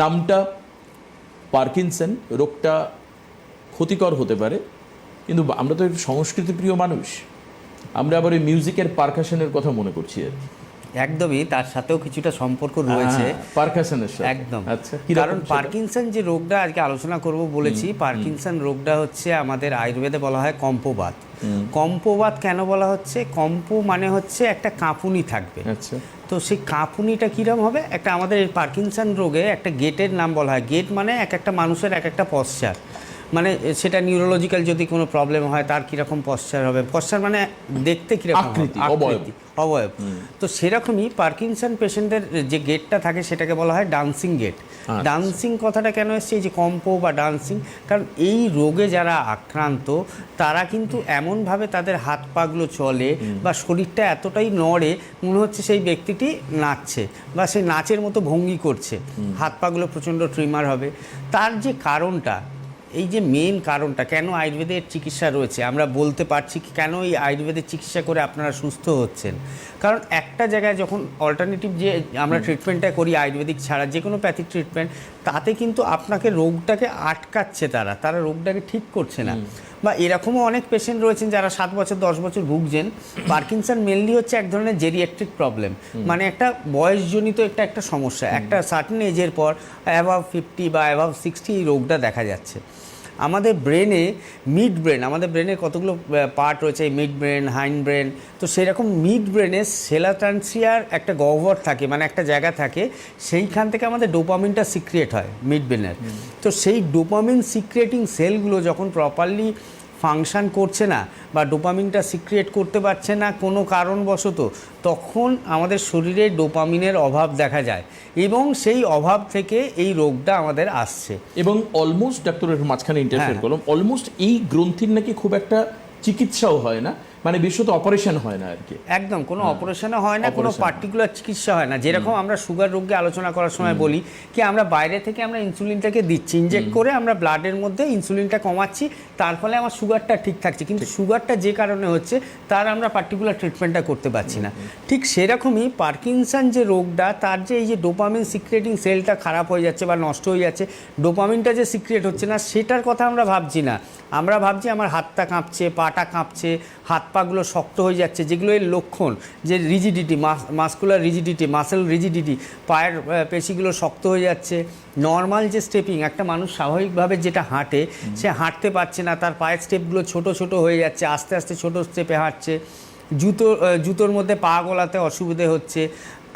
নামটা পার্কিনসন, রোগটা ক্ষতিকর হতে পারে কিন্তু আমরা তো সংস্কৃতিপ্রিয় মানুষ আমরা আবার ওই মিউজিকের পারকাশনের কথা মনে করছি আর কি। একদমই তার সাথেও কিছুটা সম্পর্ক রয়েছে। একদম। আচ্ছা কারণ? পার্কিনসন যে রোগটা আজকে আলোচনা করব বলেছি পার্কিনসন রোগটা হচ্ছে আমাদের আয়ুর্বেদে বলা হয় কম্পবাত কম্পবাত কেন বলা হচ্ছে? কম্প মানে হচ্ছে একটা কাঁপুনি থাকবে। আচ্ছা। তো সেই কাঁপুনিটা কীরকম হবে? একটা আমাদের এই পার্কিনসন রোগে একটা গেটের নাম বলা হয়। গেট মানে এক একটা মানুষের এক একটা পশ্চার মানে সেটা নিউরোলজিক্যাল যদি কোনো প্রবলেম হয় তার কীরকম পশ্চার হবে? পশ্চার মানে দেখতে কীরকম? আকৃতি, অবয়ব। তো সেরকমই পার্কিনসন পেশেন্টদের যে গেটটা থাকে সেটাকে বলা হয় ডান্সিং গেট। ডান্সিং কথাটা কেন এসছে? এই যে কম্প বা ডান্সিং কারণ এই রোগে যারা আক্রান্ত তারা কিন্তু এমনভাবে তাদের হাত পাগুলো চলে বা শরীরটা এতটাই নড়ে মনে হচ্ছে সেই ব্যক্তিটি নাচছে বা সেই নাচের মতো ভঙ্গি করছে। হাত পাগুলো প্রচণ্ড ট্রিমার হবে। তার যে কারণটা এই যে মেন কারণটা কেন আয়ুর্বেদের চিকিৎসা রয়েছে? আমরা বলতে পারছি কি কেন এই আয়ুর্বেদের চিকিৎসা করে আপনারা সুস্থ হচ্ছেন? কারণ একটা জায়গায় যখন অল্টারনেটিভ যে আমরা ট্রিটমেন্টটা করি আয়ুর্বেদিক ছাড়া যে কোনো প্যাথিক ট্রিটমেন্ট তাতে কিন্তু আপনাকে রোগটাকে আটকাচ্ছে তারা। তারা রোগটাকে ঠিক করছে না। বা এরকমও অনেক পেশেন্ট রয়েছেন যারা সাত বছর দশ বছর ভুগছেন। পার্কিনসন মেনলি হচ্ছে এক ধরনের জেরিয়াট্রিক প্রবলেম মানে একটা বয়সজনিত একটা একটা সমস্যা। একটা সার্টেন এজের পর অ্যাভাব ফিফটি বা অ্যাভাব সিক্সটি এই রোগটা দেখা যাচ্ছে। আমাদের ব্রেনে মিড ব্রেন আমাদের ব্রেনে কতগুলো পার্ট রয়েছে মিড ব্রেন হাইন্ড ব্রেন তো সেরকম মিড ব্রেনে সেলাটানসিয়ার একটা গহ্বর থাকে মানে একটা জায়গা থাকে সেইখান থেকে আমাদের ডোপামিনটা সিক্রিয়েট হয় মিড ব্রেনের তো সেই ডোপামিন সিক্রিয়েটিং সেলগুলো যখন প্রপারলি ফাংশন করছে না বা ডোপামিনটা সিক্রিয়েট করতে পারছে না কোনো কারণবশত তখন আমাদের শরীরে ডোপামিনের অভাব দেখা যায় এবং সেই অভাব থেকে এই রোগটা আমাদের আসছে এবং অলমোস্ট ডাক্তারের মাঝখানে ইন্টারফেয়ার হ্যাঁ। করলাম অলমোস্ট এই গ্রন্থির নাকি খুব একটা চিকিৎসাও হয় না মানে বিশেষত অপারেশন হয় না আর কি একদম কোনো অপারেশনও হয় না কোনো পার্টিকুলার চিকিৎসা হয় না। যেরকম আমরা সুগার রোগকে আলোচনা করার সময় বলি কি আমরা বাইরে থেকে আমরা ইনসুলিনটাকে দিচ্ছি ইনজেক্ট করে আমরা ব্লাডের মধ্যে ইনসুলিনটা কমাচ্ছি তার ফলে আমার সুগারটা ঠিক থাকছে। কিন্তু সুগারটা যে কারণে হচ্ছে তার আমরা পার্টিকুলার ট্রিটমেন্টটা করতে পারছি না। ঠিক সেরকমই পার্কিনসন যে রোগটা তার যে এই যে ডোপামিন সিক্রেটিং সেলটা খারাপ হয়ে যাচ্ছে বা নষ্ট হয়ে যাচ্ছে ডোপামিনটা যে সিক্রেট হচ্ছে না সেটার কথা আমরা ভাবছি না। আমরা ভাবছি আমার হাতটা কাঁপছে পাটা কাঁপছে হাত পাগুলো শক্ত হয়ে যাচ্ছে। যেগুলো এর লক্ষণ যে rigidity muscular rigidity muscle rigidity পায়ের পেশিগুলো শক্ত হয়ে যাচ্ছে। নর্মাল যে স্টেপিং একটা মানুষ স্বাভাবিকভাবে যেটা হাঁটে সে হাঁটতে পারছে না তার পায়ের স্টেপগুলো ছোট ছোট হয়ে যাচ্ছে আস্তে আস্তে ছোট স্টেপে হাঁটছে। জুতো জুতোর মধ্যে পা গলাতে অসুবিধে হচ্ছে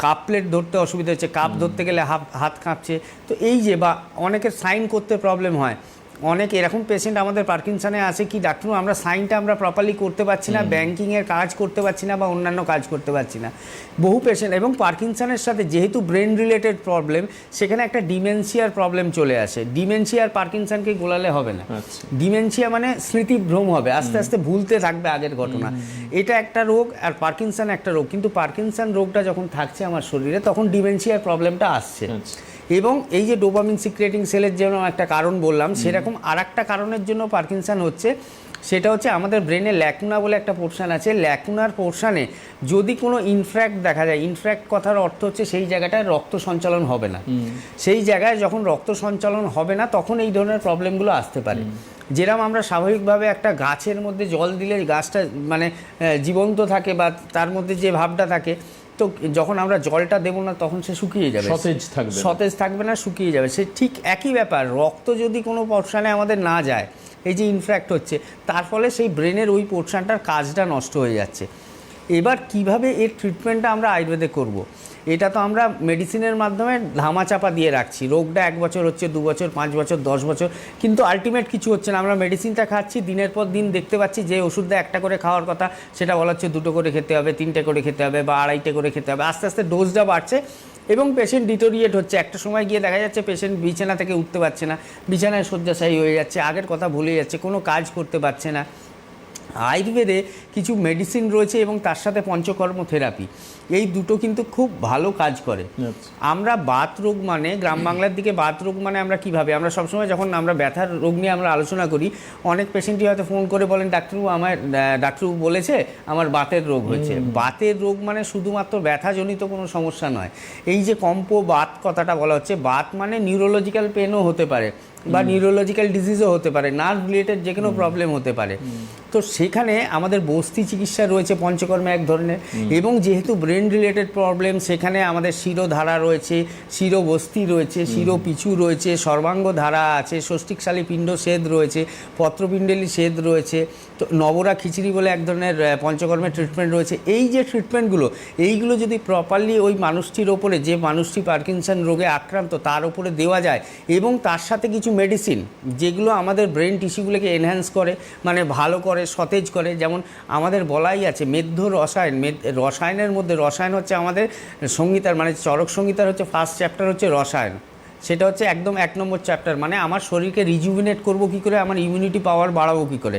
কাপ প্লেট ধরতে অসুবিধা হচ্ছে কাপ ধরতে গেলে হাত হাত কাঁপছে। তো এই যে বা অনেকের সাইন করতে প্রবলেম হয় অনেক এরকম পেশেন্ট আমাদের পার্কিনসনে আছে কি ডাক্তার আমরা সাইনটা আমরা প্রপারলি করতে পারছি না ব্যাংকিংয়ের কাজ করতে পারছি না বা অন্যান্য কাজ করতে পারছি না। বহু পেশেন্ট এবং পার্কিনসনের সাথে যেহেতু ব্রেন রিলেটেড প্রবলেম সেখানে একটা ডিমেনশিয়ার প্রবলেম চলে আসে। ডিমেনশিয়ার পার্কিনসনকে গোলালে হবে না। আচ্ছা। ডিমেনশিয়া মানে স্মৃতিভ্রম হবে আস্তে আস্তে ভুলতে থাকবে আগের ঘটনা। এটা একটা রোগ আর পার্কিনসন একটা রোগ। কিন্তু পার্কিনসন রোগটা যখন থাকছে আমার শরীরে তখন ডিমেনশিয়ার প্রবলেমটা আসছে। আচ্ছা। এবং এই যে ডোপামিন সিক্রেটিং সেলের জন্য একটা কারণ বললাম সেরকম আর একটা কারণের জন্য পার্কিনসন হচ্ছে সেটা হচ্ছে আমাদের ব্রেনে ল্যাকুনা বলে একটা পোর্শন আছে। ল্যাকুনার পোর্শানে যদি কোনো ইনফ্র্যাক্ট দেখা যায় ইনফ্র্যাক্ট কথার অর্থ হচ্ছে সেই জায়গাটায় রক্ত সঞ্চালন হবে না। সেই জায়গায় যখন রক্ত সঞ্চালন হবে না তখন এই ধরনের প্রবলেমগুলো আসতে পারে। যেরকম আমরা স্বাভাবিকভাবে একটা গাছের মধ্যে জল দিলে গাছটা মানে জীবন্ত থাকে বা তার মধ্যে যে ভাবটা থাকে তো যখন আমরা জলটা দেবো না তখন সে শুকিয়ে যাবে। সতেজ থাকবে সতেজ থাকবে না শুকিয়ে যাবে। সে ঠিক একই ব্যাপার রক্ত যদি কোনো পোর্শনে আমাদের না যায় এই যে ইনফ্যাক্ট হচ্ছে তার ফলে সেই ব্রেনের ওই পোর্শনটার কাজটা নষ্ট হয়ে যাচ্ছে। এবার কীভাবে এর ট্রিটমেন্টটা আমরা আয়ুর্বেদে করব। এটা তো আমরা মেডিসিনের মাধ্যমে ধামাচাপা দিয়ে রাখছি। রোগটা এক বছর হচ্ছে, দু বছর, পাঁচ বছর, দশ বছর। কিন্তু আলটিমেট কিছু হচ্ছে না। আমরা মেডিসিনটা খাচ্ছি, দিনের পর দিন দেখতে পাচ্ছি যে ওষুধটা একটা করে খাওয়ার কথা, সেটা বলা হচ্ছে দুটো করে খেতে হবে, তিনটে করে খেতে হবে বা আড়াইটে করে খেতে হবে। আস্তে আস্তে ডোজটা বাড়ছে এবং পেশেন্ট ডিটোরিয়েট হচ্ছে। একটা সময় গিয়ে দেখা যাচ্ছে পেশেন্ট বিছানা থেকে উঠতে পারছে না। বিছানায় শয্যাশায়ী হয়ে যাচ্ছে। আগের কথা ভুলে যাচ্ছে। কোনো কাজ করতে পারছে না। আয়ুর্বেদে কিছু মেডিসিন রয়েছে এবং তার সাথে পঞ্চকর্ম থেরাপি এই দুটো কিন্তু খুব ভালো কাজ করে। আচ্ছা। আমরা বাত রোগ মানে গ্রাম বাংলার দিকে বাত রোগ মানে আমরা কীভাবে? আমরা সবসময় যখন আমরা ব্যথার রোগ নিয়ে আমরা আলোচনা করি অনেক পেশেন্টই হয়তো ফোন করে বলেন ডাক্তারবাবু আমার ডাক্তারবাবু বলেছে আমার বাতের রোগ হয়েছে। বাতের রোগ মানে শুধুমাত্র ব্যথাজনিত কোনো সমস্যা নয়। এই যে কম্প বাত কথাটা বলা হচ্ছে বাত মানে নিউরোলজিক্যাল পেনও হতে পারে। বা নিউরোলজিক্যাল ডিজিজও হতে পারে নার্ভ রিলেটেড যে কোনো প্রবলেম হতে পারে। তো সেখানে আমাদের বস্তি চিকিৎসা রয়েছে পঞ্চকর্মে এক ধরনের এবং যেহেতু ব্রেন রিলেটেড প্রবলেম সেখানে আমাদের শিরোধারা রয়েছে শিরোবস্তি রয়েছে শিরোপিছু রয়েছে সর্বাঙ্গ ধারা আছে ষষ্ঠিকশালী পিণ্ড সেদ রয়েছে পত্রপিণ্ডলী সেদ রয়েছে তো নবরা খিচড়ি বলে এক ধরনের পঞ্চকর্মের ট্রিটমেন্ট রয়েছে। এই যে ট্রিটমেন্টগুলো এইগুলো যদি প্রপারলি ওই মানুষটির ওপরে যে মানুষটি পার্কিনসন রোগে আক্রান্ত তার ওপরে দেওয়া যায় এবং তার সাথে কিছু মেডিসিন যেগুলো আমাদের ব্রেন টিস্যুগুলোকে এনহ্যান্স করে মানে ভালো করে, সতেজ করে, যেমন আমাদের বলাই আছে মেধ্য রসায়ন রসায়নের মধ্যে রসায়ন হচ্ছে আমাদের সঙ্গীতার মানে চরক সঙ্গীতার হচ্ছে ফার্স্ট চ্যাপ্টার হচ্ছে রসায়ন। সেটা হচ্ছে একদম এক নম্বর চ্যাপ্টার মানে আমার শরীরকে রিজুভিনেট করব কী করে, আমার ইমিউনিটি পাওয়ার বাড়াবো কী করে।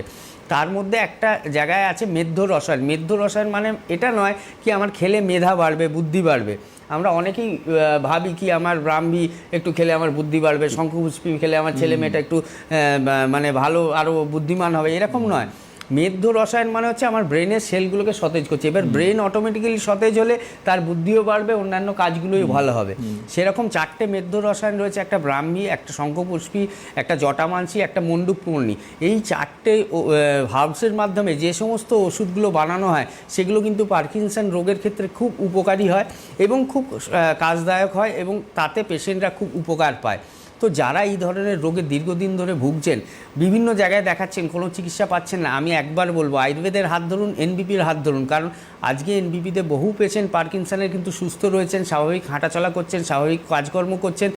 তার মধ্যে একটা জায়গায় আছে মেধ্য রসায়ন। মেধ্য রসায়ন মানে এটা নয় কি আমার খেলে মেধা বাড়বে বুদ্ধি বাড়বে। আমরা অনেকেই ভাবি কি আমার ব্রাহ্মী একটু খেলে আমার বুদ্ধি বাড়বে শঙ্খপুষ্পী খেলে আমার ছেলে মেয়েটা একটু মানে ভালো আরও বুদ্ধিমান হবে এরকম নয়। মেধ্য রসায়ন মানে হচ্ছে আমার ব্রেনের সেলগুলোকে সতেজ করছে। এবার ব্রেন অটোমেটিক্যালি সতেজ হলে তার বুদ্ধিও বাড়বে অন্যান্য কাজগুলোই ভালো হবে। সেরকম চারটে মেধ্য রসায়ন রয়েছে একটা ব্রাহ্মী একটা শঙ্খপুষ্পী একটা জটামাংসী একটা মণ্ডুকপূর্ণী এই চারটে ভাবসের মাধ্যমে যে সমস্ত ওষুধগুলো বানানো হয় সেগুলো কিন্তু পার্কিনসন রোগের ক্ষেত্রে খুব উপকারী হয় এবং খুব কাজদায়ক হয় এবং তাতে পেশেন্টরা খুব উপকার পায়। তো যারা এই ধরনের রোগে দীর্ঘদিন ধরে ভুগছেন, বিভিন্ন জায়গায় দেখাচ্ছেন, কোনো চিকিৎসা পাচ্ছেন না, আমি একবার বলব, আয়ুর্বেদের হাত ধরুন, এনবিপির হাত ধরুন, কারণ আজকে এনবিপিতে বহু পেশেন্ট পার্কিনসনের কিন্তু সুস্থ রয়েছেন, স্বাভাবিক হাঁটাচলা করছেন, স্বাভাবিক কাজকর্ম করছেন।